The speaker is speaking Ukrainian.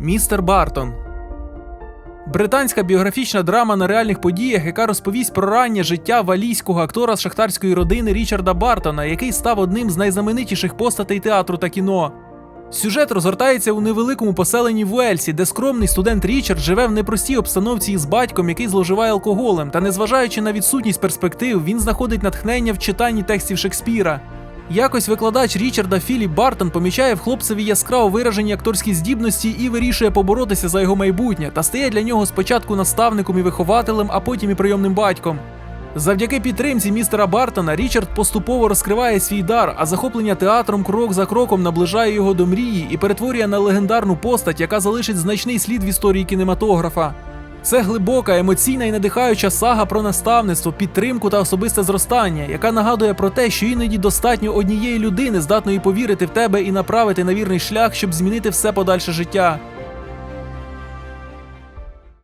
Містер Бартон. Британська біографічна драма на реальних подіях, яка розповість про раннє життя валійського актора з шахтарської родини Річарда Бартона, який став одним з найзнаменитіших постатей театру та кіно. Сюжет розгортається у невеликому поселенні в Уельсі, де скромний студент Річард живе в непростій обстановці із батьком, який зловживає алкоголем, та незважаючи на відсутність перспектив, він знаходить натхнення в читанні текстів Шекспіра. Якось викладач Річарда Філіп Бартон помічає в хлопцеві яскраво виражені акторські здібності і вирішує поборотися за його майбутнє та стає для нього спочатку наставником і вихователем, а потім і прийомним батьком. Завдяки підтримці містера Бартона Річард поступово розкриває свій дар, а захоплення театром крок за кроком наближає його до мрії і перетворює на легендарну постать, яка залишить значний слід в історії кінематографа. Це глибока, емоційна і надихаюча сага про наставництво, підтримку та особисте зростання, яка нагадує про те, що іноді достатньо однієї людини, здатної повірити в тебе і направити на вірний шлях, щоб змінити все подальше життя.